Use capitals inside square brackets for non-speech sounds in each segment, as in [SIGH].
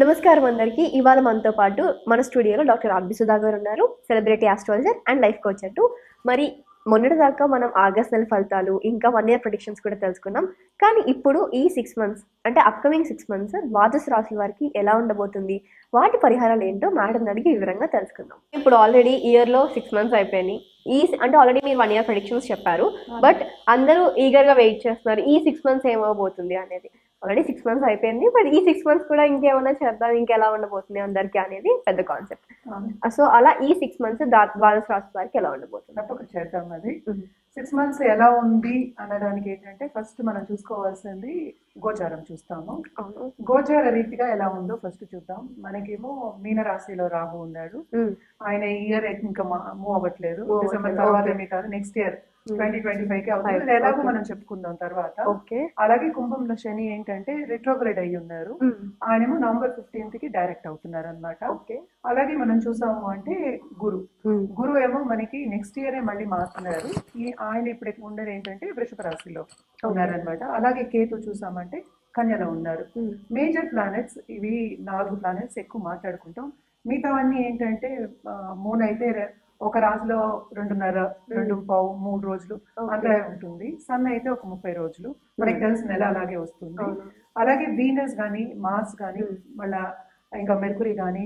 నమస్కారం అందరికీ. ఇవాళ మనతో పాటు మన స్టూడియోలో డాక్టర్ ఆర్బి సుధా గారు ఉన్నారు celebrity astrologer and life coach అంటూ. మరి మొన్నటిదాకా మనం ఆగస్ట్ నెల ఫలితాలు ఇంకా వన్ ఇయర్ ప్రొడిక్షన్స్ కూడా తెలుసుకున్నాం. కానీ ఇప్పుడు ఈ సిక్స్ మంత్స్ అంటే అప్కమింగ్ సిక్స్ మంత్స్ ద్వాదశ రాశుల వారికి ఎలా ఉండబోతుంది? వాటి పరిహారాలు ఏంటో మేడం అడిగి వివరంగా తెలుసుకుందాం. ఇప్పుడు ఆల్రెడీ ఇయర్లో సిక్స్ మంత్స్ అయిపోయినాయి ఈ అంటే ఆల్రెడీ మీరు వన్ ఇయర్ ప్రొడిక్షన్స్ చెప్పారు. బట్ అందరూ ఈగర్గా వెయిట్ చేస్తున్నారు. ఈ సిక్స్ మంత్స్ ఏమవబోతుంది అనేది. ఆల్రెడీ సిక్స్ మంత్స్ అయిపోయింది బట్ ఈ సిక్స్ మంత్స్ కూడా ఇంకేమైనా చేద్దాం ఇంకెలా ఉండబోతుంది అందరికీ అనేది పెద్ద కాన్సెప్ట్ సో అలా ఈ సిక్స్ మంత్స్ ద్వాదశ రాశి వారికి ఎలా ఉండబోతుంది? చేద్దాం అది. సిక్స్ మంత్స్ ఎలా ఉంది అనడానికి ఏంటంటే ఫస్ట్ మనం చూసుకోవాల్సింది గోచారం చూస్తాము. గోచార రీతిగా ఎలా ఉందో ఫస్ట్ చూద్దాం. మనకేమో మీన రాశిలో రాహు ఉన్నాడు. ఆయన ఇయర్ ఇంకా మూవ్ అవ్వట్లేదు. డిసెంబర్. తర్వాత. ఏమీ కాదు. Next year. Twenty twenty five. కి. అవుతుంది ఎలాగో. మనం చెప్పుకుందాం తర్వాత. ఓకే. అలాగే కుంభంలో శని ఏంటంటే రిట్రోగ్రేడ్ అయ్యి ఉన్నారు ఆయనేమో నవంబర్ ఫిఫ్టీన్త్కి డైరెక్ట్ అవుతున్నారు అనమాట ఓకే. అలాగే మనం చూసాము అంటే గురు. గురువు ఏమో మనకి నెక్స్ట్ ఇయరే మళ్ళీ మారుతున్నారు. ఈ ఆయన ఇప్పుడు ఉండేది ఏంటంటే వృషభ రాశిలో ఉన్నారనమాట అలాగే కేతు చూసామంటే కన్యలో ఉన్నారు. మేజర్ ప్లానెట్స్ ఇవి నాలుగు ప్లానెట్స్ ఎక్కువ మాట్లాడుకుంటాం. మిగతావన్నీ ఏంటంటే మూన్ అయితే ఒక రాశిలో రెండున్నర రెండు పావు మూడు రోజులు. అంతా ఉంటుంది. సన్ అయితే ఒక ముప్పై రోజులు. మనకి తెలిసిన నెల అలాగే వస్తుంది. అలాగే వీనస్ కానీ మార్స్ కానీ. మళ్ళా ఇంకా మెర్కురీ కానీ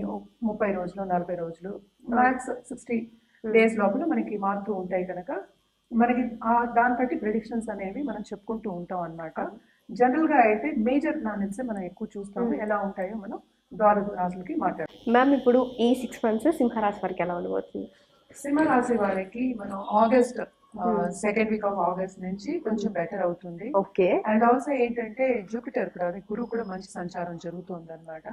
ముప్పై రోజులు నలభై రోజులు మ్యాక్స్ సిక్స్టీ డేస్ లోపల మనకి మారుతూ ఉంటాయి కనుక మనకి ఆ దాన్ని బట్టి ప్రిడిక్షన్స్ అనేవి మనం చెప్పుకుంటూ ఉంటాం అన్నమాట. జనరల్గా అయితే మేజర్ ప్లానెట్స్ మనం ఎక్కువ చూస్తాము Hmm. ఎలా ఉంటాయో మనం ద్వాదశ రాశులకి మాట్లాడతాం. మ్యామ్ ఇప్పుడు ఈ సిక్స్ మంత్స్ సింహరాశి వారికి ఎలా ఉండబోతుంది? సింహ రాశి వారికి మనం August Hmm. Second week of August నుంచి కొంచెం బెటర్ అవుతుంది. ఓకే అండ్ ఆల్సో ఏంటంటే జూపిటర్ కూడా గురువు కూడా మంచి సంచారం జరుగుతుంది అనమాట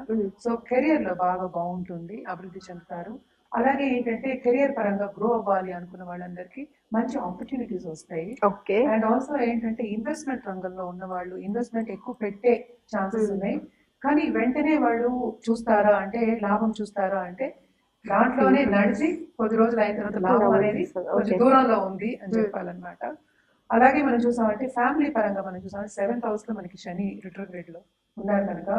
సో కెరియర్లో బాగా బాగుంటుంది అభివృద్ధి చెందుతారు. అలాగే ఏంటంటే కెరియర్ పరంగా గ్రో అవ్వాలి అనుకున్న వాళ్ళందరికీ మంచి ఆపర్చునిటీస్ వస్తాయి. ఓకే అండ్ ఆల్సో ఏంటంటే ఇన్వెస్ట్మెంట్ రంగంలో ఉన్న వాళ్ళు ఇన్వెస్ట్మెంట్ ఎక్కువ పెట్టే ఛాన్సెస్ Hmm. ఉన్నాయి. కానీ వెంటనే వాళ్ళు చూస్తారా అంటే లాభం చూస్తారా అంటే దాంట్లోనే నడిచి కొద్ది రోజులు అయిన తర్వాత లాభం అనేది. కొంచెం. దూరంలో ఉంది అని. చెప్పాలన్నమాట. అలాగే మనం చూసామంటే ఫ్యామిలీ పరంగా మనం చూసామంటే సెవెంత్ హౌస్లో మనకి శని రిట్రోగ్రేడ్లో ఉన్నారు కనుక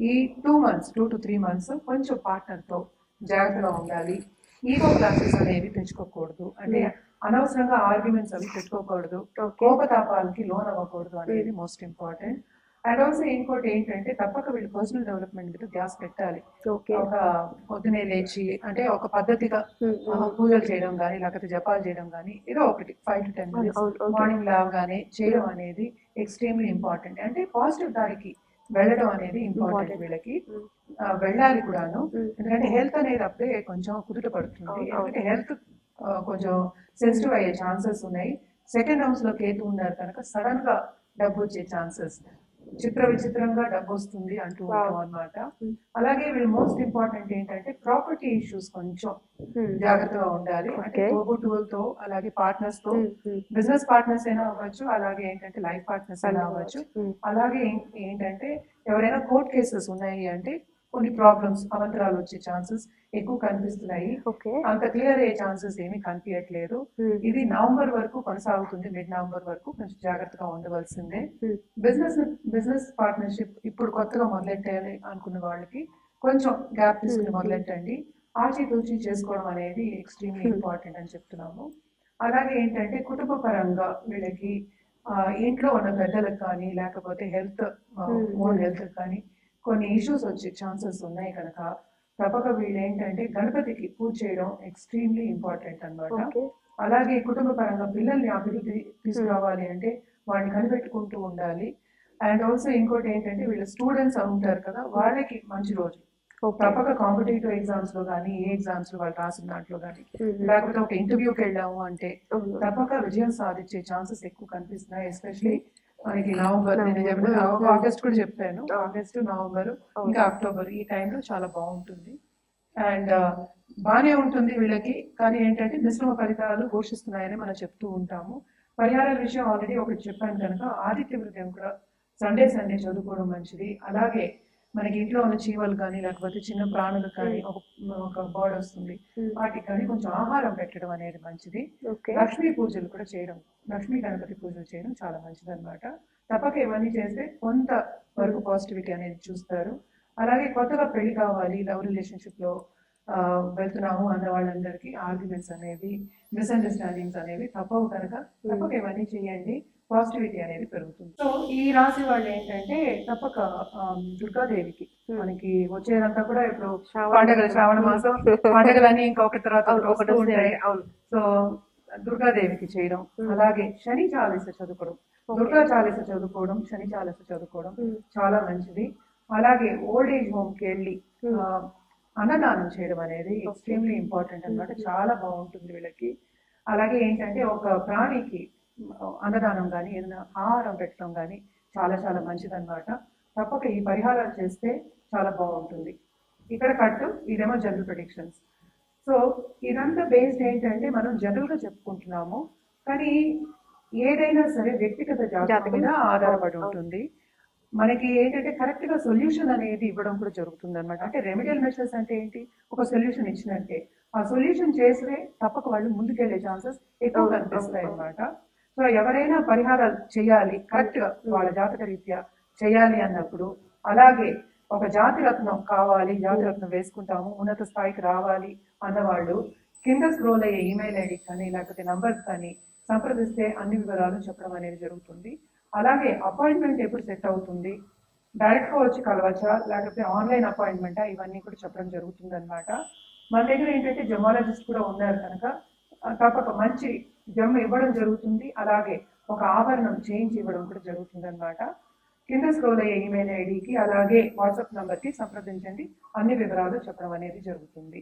ఈ two months two to three months కొంచెం పార్ట్నర్తో జాగ్రత్తగా ఉండాలి. ఈగో క్లాసెస్ అనేవి తెచ్చుకోకూడదు. అంటే అనవసరంగా ఆర్గ్యుమెంట్స్ అవి పెట్టుకోకూడదు. కోపతాపాలకి లోన్ అవ్వకూడదు అనేది మోస్ట్ ఇంపార్టెంట్. అండ్ ఆల్సో ఇంకోటి ఏంటంటే తప్పక వీళ్ళు పర్సనల్ డెవలప్మెంట్ మీద ధ్యాస పెట్టాలి. ఒక పొద్దునే లేచి అంటే ఒక పద్ధతిగా ఆ, ఉమ్, పూజలు చేయడం కానీ లేకపోతే జపాలు చేయడం కానీ ఏదో ఒకటి five to ten minutes. Morning లేవగానే చేయడం అనేది ఎక్స్ట్రీమ్లీ ఇంపార్టెంట్ అంటే పాజిటివ్ దారికి వెళ్ళడం అనేది ఇంపార్టెంట్. వీళ్ళకి. ఆ, వెళ్ళాలి కూడాను. ఎందుకంటే హెల్త్ అనేది అప్పుడే కొంచెం కుదుట పడుతుంది. ఎందుకంటే హెల్త్ కొంచెం సెన్సిటివ్ అయ్యే ఛాన్సెస్ ఉన్నాయి. సెకండ్ హౌస్లో కేతు ఉన్నారు కనుక సడన్గా డబ్బు వచ్చే ఛాన్సెస్. చిత్ర విచిత్రంగా డబ్బు వస్తుంది అంటూ. ఉంటాం అనమాట Hmm. అలాగే వీళ్ళు మోస్ట్ ఇంపార్టెంట్ ఏంటంటే ప్రాపర్టీ ఇష్యూస్ కొంచెం ఉమ్, జాగ్రత్తగా ఉండాలి. అంటే. తోబుట్టువులతో అలాగే పార్ట్నర్స్తో. బిజినెస్ పార్ట్నర్స్ అయినా అవ్వచ్చు అలాగే ఏంటంటే లైఫ్ పార్ట్నర్స్ అయినా అవ్వచ్చు. అలాగే ఏంటంటే ఎవరైనా కోర్ట్ కేసెస్ ఉన్నాయి అంటే కొన్ని ప్రాబ్లమ్స్ అవంతరాలు వచ్చే ఛాన్సెస్ ఎక్కువ కనిపిస్తున్నాయి. అంత క్లియర్ అయ్యే ఛాన్సెస్ ఏమీ కనిపించట్లేదు ఉమ్, ఇది నవంబర్ వరకు కొనసాగుతుంది మిడ్ నవంబర్ వరకు కొంచెం జాగ్రత్తగా ఉండవలసిందే. బిజినెస్ బిజినెస్ పార్ట్నర్షిప్ ఇప్పుడు కొత్తగా మొదలెట్టాలి అనుకున్న వాళ్ళకి కొంచెం గ్యాప్ తీసుకుని Hmm. మొదలెట్టండి. ఆచితూచి చేసుకోవడం అనేది ఎక్స్ట్రీమ్లీ Hmm. ఇంపార్టెంట్ అని చెప్తున్నాము. అలాగే ఏంటంటే కుటుంబ పరంగా వీళ్ళకి ఇంట్లో ఉన్న పెద్దలకు కానీ లేకపోతే హెల్త్ Hmm. ఓన్ హెల్త్ కానీ కొన్ని ఇష్యూస్ వచ్చే ఛాన్సెస్ ఉన్నాయి కనుక తప్పక వీళ్ళు ఏంటంటే గణపతికి పూజ చేయడం ఎక్స్ట్రీమ్లీ ఇంపార్టెంట్ అన్నమాట. ఓకే. అలాగే కుటుంబ పరంగా పిల్లల్ని అభివృద్ధి తీసుకురావాలి అంటే వాడిని కనిపెట్టుకుంటూ ఉండాలి. అండ్ ఆల్సో ఇంకోటి ఏంటంటే వీళ్ళ స్టూడెంట్స్ ఉంటారు కదా వాళ్ళకి మంచి రోజు. తప్పక కాంపిటేటివ్ ఎగ్జామ్స్లో కానీ ఏ ఎగ్జామ్స్లో వాళ్ళు రాసిన దాంట్లో కానీ లేకపోతే ఒక ఇంటర్వ్యూకి వెళ్ళాము అంటే. తప్పక విజయం సాధించే ఛాన్సెస్ ఎక్కువ కనిపిస్తున్నాయి ఎస్పెషలీ మనకి నవంబర్ నేను చెప్పిన. ఆగస్ట్ కూడా చెప్పాను. August November. ఇంకా అక్టోబర్ ఈ టైంలో చాలా బాగుంటుంది. అండ్ బాగానే ఉంటుంది వీళ్ళకి. కానీ ఏంటంటే మిశ్రమ ఫలితాలు ఘోషిస్తున్నాయని మనం చెప్తూ ఉంటాము. పరిహారాల విషయం ఆల్రెడీ ఒకటి చెప్పాను కనుక ఆదిత్య హృదయం కూడా సండే సండే చదువుకోవడం మంచిది. అలాగే మనకి ఇంట్లో ఉన్న చీమలు కానీ లేకపోతే చిన్న ప్రాణులు కానీ ఒక ఒక బర్డ్ వస్తుంది. వాటికి కానీ కొంచెం ఆహారం పెట్టడం అనేది మంచిది. లక్ష్మీ పూజలు కూడా చేయడం లక్ష్మీ గణపతి పూజలు చేయడం చాలా మంచిది అనమాట తప్పక ఇవన్నీ చేస్తే కొంత వరకు పాజిటివిటీ అనేది చూస్తారు. అలాగే కొత్తగా పెళ్ళి కావాలి లవ్ రిలేషన్షిప్లో ఆ, వెళ్తున్నాము అన్న వాళ్ళందరికీ ఆర్గ్యుమెంట్స్ అనేవి మిస్అండర్స్టాండింగ్స్ అనేవి తప్పవు కనుక తప్పక ఇవన్నీ చేయండి. పాజిటివిటీ అనేది పెరుగుతుంది. సో ఈ రాశి వాళ్ళు ఏంటంటే తప్పక దుర్గాదేవికి మనకి వచ్చేదంతా కూడా ఇప్పుడు పండగలు శ్రావణ మాసం. [LAUGHS] పండగలన్నీ ఇంకొక తర్వాత ఒకటి ఉంటాయి. అవును. సో దుర్గాదేవికి చేయడం. అలాగే శని చాలీస చదువుకోవడం. దుర్గా చాలీస చదువుకోవడం శని చాలీస చదువుకోవడం Hmm. చాలా మంచిది. అలాగే ఓల్డ్ ఏజ్ హోమ్కి వెళ్ళి Hmm. అన్నదానం చేయడం అనేది ఎక్స్ట్రీమ్లీ ఇంపార్టెంట్ అన్నమాట. చాలా బాగుంటుంది వీళ్ళకి. అలాగే ఏంటంటే ఒక ప్రాణికి అన్నదానం కానీ ఏదైనా ఆహారం పెట్టడం కానీ చాలా చాలా మంచిది అనమాట తప్పక ఈ పరిహారాలు చేస్తే చాలా బాగుంటుంది. ఇక్కడ కట్టు ఇదేమో జనరల్ ప్రొడిక్షన్స్ సో ఇదంతా బేస్డ్ ఏంటంటే మనం జనరల్గా చెప్పుకుంటున్నాము. కానీ ఏదైనా సరే వ్యక్తిగత జాతకం. మీద ఆధారపడి ఉంటుంది. మనకి ఏంటంటే కరెక్ట్గా సొల్యూషన్ అనేది ఇవ్వడం కూడా జరుగుతుంది అనమాట అంటే రెమెడియల్ మెషర్స్ అంటే ఏంటి? ఒక సొల్యూషన్ ఇచ్చినట్టే. ఆ సొల్యూషన్ చేస్తే తప్పక వాళ్ళు ముందుకెళ్ళే ఛాన్సెస్ ఎక్కువ కనిపిస్తాయి. అనమాట సో ఎవరైనా పరిహారాలు చేయాలి కరెక్ట్గా వాళ్ళ జాతక రీత్యా చేయాలి అన్నప్పుడు అలాగే ఒక జాతి రత్నం కావాలి జాతి రత్నం వేసుకుంటాము ఉన్నత స్థాయికి రావాలి అన్నవాళ్ళు కింద స్క్రోల్ అయ్యే ఈమెయిల్ ఐడి కానీ లేకపోతే నంబర్స్ కానీ సంప్రదిస్తే అన్ని వివరాలు చెప్పడం అనేది జరుగుతుంది. అలాగే అపాయింట్మెంట్ ఎప్పుడు సెట్ అవుతుంది? డైరెక్ట్గా వచ్చి కలవచ్చా? లేకపోతే ఆన్లైన్ అపాయింట్మెంటా? ఇవన్నీ కూడా చెప్పడం జరుగుతుంది అనమాట మన దగ్గర ఏంటంటే జమాలజిస్ట్ కూడా ఉన్నారు కనుక తప్పక మంచి జమ్మ ఇవ్వడం జరుగుతుంది. అలాగే ఒక ఆభరణం చేంజ్ ఇవ్వడం కూడా జరుగుతుంది అనమాట కింద స్క్రోల్ అయ్యే ఈమెయిల్ ఐడికి అలాగే వాట్సాప్ నంబర్కి సంప్రదించండి. అన్ని వివరాలు చెప్పడం అనేది జరుగుతుంది.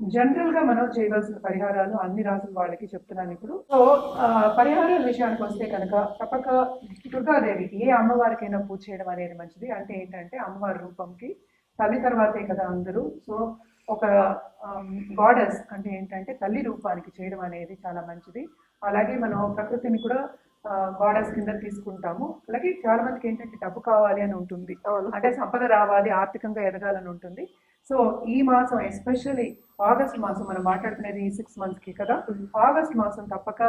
జనరల్గా మనం చేయవలసిన పరిహారాలు అన్ని రాసుల వాళ్ళకి చెప్తున్నాను ఇప్పుడు. సో పరిహారాల విషయానికి వస్తే కనుక తప్పక దుర్గాదేవికి ఏ అమ్మవారికైనా పూజ చేయడం అనేది మంచిది. అంటే ఏంటంటే అమ్మవారి రూపంకి తల్లి తర్వాతే కదా అందరూ. సో ఒక గాడెస్ అంటే ఏంటంటే తల్లి రూపానికి చేయడం అనేది చాలా మంచిది. అలాగే మనం ప్రకృతిని కూడా గాడెస్ కింద తీసుకుంటాము. అలాగే చాలా మందికి ఏంటంటే డబ్బు కావాలి అని ఉంటుంది. అంటే సంపద రావాలి ఆర్థికంగా ఎదగాలని ఉంటుంది. సో ఈ మాసం ఎస్పెషల్లీ ఆగస్ట్ మాసం మనం మాట్లాడుకునేది ఈ సిక్స్ మంత్స్కి కదా. ఆగస్ట్ మాసం తప్పక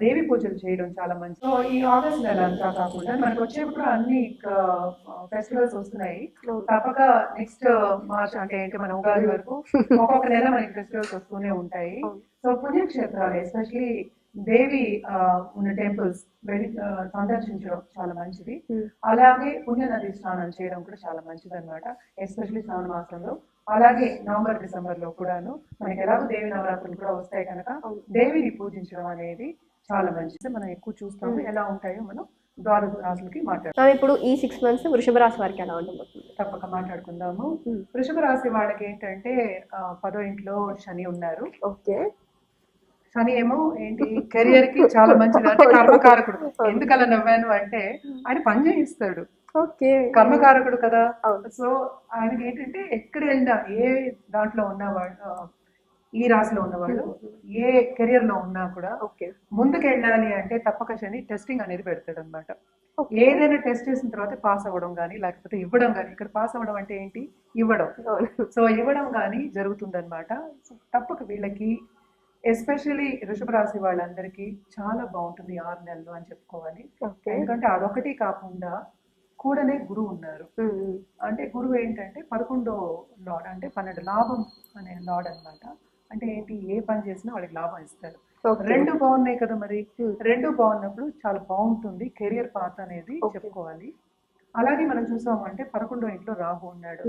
దేవి పూజలు చేయడం చాలా మంచి సో ఈ ఆగస్ట్ నెల అంతా కాకుండా మనకు వచ్చేప్పుడు అన్ని ఫెస్టివల్స్ వస్తున్నాయి. తప్పక నెక్స్ట్ మార్చ్ అంటే ఏంటి మన ఉగాది వరకు [LAUGHS] ఒక్కొక్క నెల మనకి ఫెస్టివల్స్ వస్తూనే ఉంటాయి. సో పుణ్యక్షేత్రాలు ఎస్పెషలీ దేవి ఉన్న టెంపుల్స్ వెళ్ళి సందర్శించడం చాలా మంచిది. అలాగే పుణ్య నది స్నానం చేయడం కూడా చాలా మంచిది అనమాట ఎస్పెషలీ శ్రావణ మాసంలో. అలాగే నవంబర్ డిసెంబర్లో కూడాను మనకి ఎలాగో దేవి నవరాత్రులు కూడా వస్తాయి కనుక దేవిని పూజించడం అనేది చాలా మంచిది. మనం ఎక్కువ చూస్తాము ఎలా ఉంటాయో మనం ద్వాదశ రాసులకి మాట్లాడుతాం. ఇప్పుడు ఈ సిక్స్ మంత్స్ వృషభ రాశి వారికి ఎలా ఉండబోతుంది? తప్పక మాట్లాడుకుందాము. వృషభ రాశి వాళ్ళకి ఏంటంటే పదో ఇంట్లో శని ఉన్నారు. ఓకే. శని ఏమో ఏంటి కెరియర్కి చాలా మంచిది. అంటే [LAUGHS] కర్మకారకుడు. ఎందుకలా నవ్వాను అంటే ఆయన పని చేయిస్తాడు. ఓకే. కర్మకారకుడు కదా. సో ఆయనకి ఏంటంటే ఎక్కడ వెళ్ళినా ఏ దాంట్లో ఉన్నవాళ్ళు ఆ, ఈ రాశిలో ఉన్నవాళ్ళు [LAUGHS] ఏ కెరియర్లో ఉన్నా కూడా ఓకే. ముందుకు వెళ్ళాలి అంటే తప్పక శని టెస్టింగ్ అనేది పెడతాడు అనమాట ఏదైనా టెస్ట్ చేసిన తర్వాత పాస్ అవ్వడం కానీ లేకపోతే ఇవ్వడం కానీ ఇక్కడ పాస్ అవ్వడం అంటే ఏంటి? ఇవ్వడం. సో ఇవ్వడం కానీ జరుగుతుందన్నమాట. తప్పక వీళ్ళకి ఎస్పెషల్లీ వృషభ రాశి వాళ్ళందరికీ చాలా బాగుంటుంది ఆరు నెలలు అని చెప్పుకోవాలి. ఎందుకంటే అదొకటి కాకుండా కూడనే గురువు ఉన్నారు. అంటే గురువు ఏంటంటే పదకొండో లార్డ్ అంటే పన్నెండు లాభం అనే లార్డ్ అన్నమాట. అంటే ఏంటి ఏ పని చేసినా వాళ్ళకి లాభం ఇస్తారు. రెండు బాగున్నాయి కదా మరి. రెండు బాగున్నప్పుడు చాలా బాగుంటుంది కెరియర్ పాత్ అనేది. చెప్పుకోవాలి. అలాగే మనం చూసాము అంటే పదకొండో ఇంట్లో రాహు ఉన్నాడు.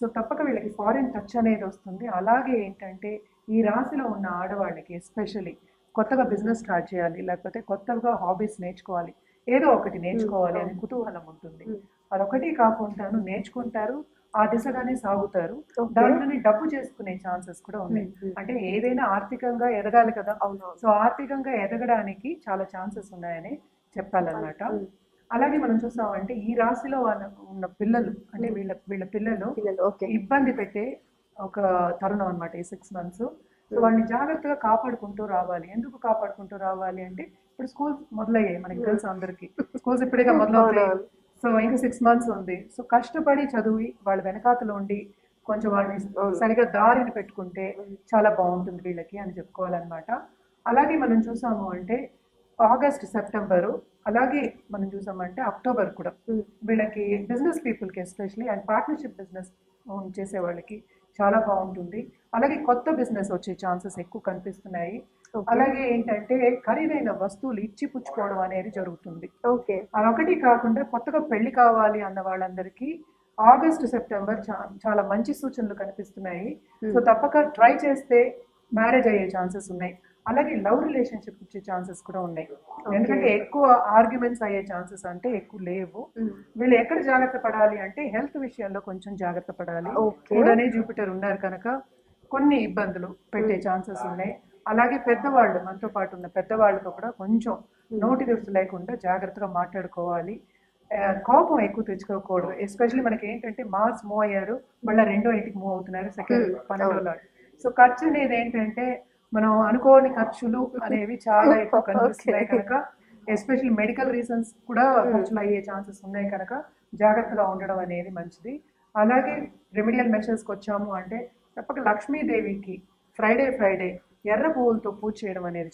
సో తప్పక వీళ్ళకి ఫారిన్ టచ్ అనేది వస్తుంది. అలాగే ఏంటంటే ఈ రాశిలో ఉన్న ఆడవాళ్ళకి ఎస్పెషల్లీ కొత్తగా బిజినెస్ స్టార్ట్ చేయాలి లేకపోతే కొత్తగా హాబీస్ నేర్చుకోవాలి ఏదో ఒకటి నేర్చుకోవాలి అని కుతూహలం ఉంటుంది. అదొకటి కాకుండాను నేర్చుకుంటారు ఆ దిశగానే సాగుతారు. దాంట్లోనే డబ్బు చేసుకునే ఛాన్సెస్ కూడా ఉన్నాయి. అంటే ఏదైనా ఆర్థికంగా ఎదగాలి కదా. సో ఆర్థికంగా ఎదగడానికి చాలా ఛాన్సెస్ ఉన్నాయని చెప్పాలన్నమాట. అలాగే మనం చూసామంటే ఈ రాశిలో వాళ్ళ- ఉన్న పిల్లలు అంటే వీళ్ళ వీళ్ళ పిల్లలు పిల్లలు ఓకే. ఇబ్బంది పెట్టే ఒక తరుణం అన్నమాట ఈ సిక్స్ మంత్స్ సో వాళ్ళని జాగ్రత్తగా కాపాడుకుంటూ రావాలి. ఎందుకు కాపాడుకుంటూ రావాలి అంటే ఇప్పుడు స్కూల్స్ మొదలయ్యాయి మనకి తెలుసు అందరికి. స్కూల్స్ ఇప్పుడేగా [LAUGHS] మొదలవుతాయి. సో ఇంకా సిక్స్ మంత్స్ ఉంది. సో కష్టపడి చదివి వాళ్ళ వెనకాతలో ఉండి కొంచెం వాళ్ళని అవును. సరిగా దారిని పెట్టుకుంటే చాలా బాగుంటుంది వీళ్ళకి అని చెప్పుకోవాలన్నమాట. అలాగే మనం చూసాము అంటే ఆగస్ట్ సెప్టెంబరు అలాగే మనం చూసామంటే అక్టోబర్ కూడా. వీళ్ళకి బిజినెస్ పీపుల్కి ఎస్పెషలీ అండ్ పార్ట్నర్షిప్ బిజినెస్ చేసే వాళ్ళకి చాలా బాగుంటుంది. అలాగే కొత్త బిజినెస్ వచ్చే ఛాన్సెస్ ఎక్కువ కనిపిస్తున్నాయి. అలాగే ఏంటంటే ఖరీదైన వస్తువులు ఇచ్చి పుచ్చుకోవడం అనేది జరుగుతుంది. ఓకే. అదొకటి కాకుండా కొత్తగా పెళ్ళి కావాలి అన్న వాళ్ళందరికీ ఆగస్ట్ సెప్టెంబర్ చాలా మంచి సూచనలు కనిపిస్తున్నాయి. సో తప్పక ట్రై చేస్తే మ్యారేజ్ అయ్యే ఛాన్సెస్ ఉన్నాయి. అలాగే లవ్ రిలేషన్షిప్ వచ్చే ఛాన్సెస్ కూడా ఉన్నాయి. ఎందుకంటే ఎక్కువ ఆర్గ్యుమెంట్స్ అయ్యే ఛాన్సెస్ అంటే ఎక్కువ లేవు. వీళ్ళు ఎక్కడ జాగ్రత్త పడాలి అంటే హెల్త్ విషయంలో కొంచెం జాగ్రత్త పడాలి. కూడానే జూపిటర్ ఉన్నారు కనుక కొన్ని ఇబ్బందులు పెట్టే ఛాన్సెస్ ఉన్నాయి. అలాగే పెద్దవాళ్ళు మనతో పాటు ఉన్న పెద్దవాళ్ళతో కూడా కొంచెం నోటి దురుసు లేకుండా జాగ్రత్తగా మాట్లాడుకోవాలి. కోపం ఎక్కువ తెచ్చుకోకూడదు. ఎస్పెషల్లీ మనకి ఏంటంటే మార్క్స్ మూవ్ అయ్యారు మళ్ళీ రెండో ఇంటికి మూవ్ అవుతున్నారు సెకండ్. పన్నెండో సో ఖర్చు అనేది ఏంటంటే మనం అనుకోని ఖర్చులు [LAUGHS] అనేవి చాలా ఎక్కువ కనిపిస్తున్నాయి. కనుక ఎస్పెషల్లీ మెడికల్ రీజన్స్ కూడా ఖర్చులు అయ్యే ఛాన్సెస్ ఉన్నాయి కనుక జాగ్రత్తగా ఉండడం అనేది మంచిది అలాగే రెమిడియల్ మెషర్స్కి వచ్చాము అంటే తప్పక లక్ష్మీదేవికి ఫ్రైడే ఫ్రైడే ఎర్ర పువ్వులతో పూజ చేయడం అనేది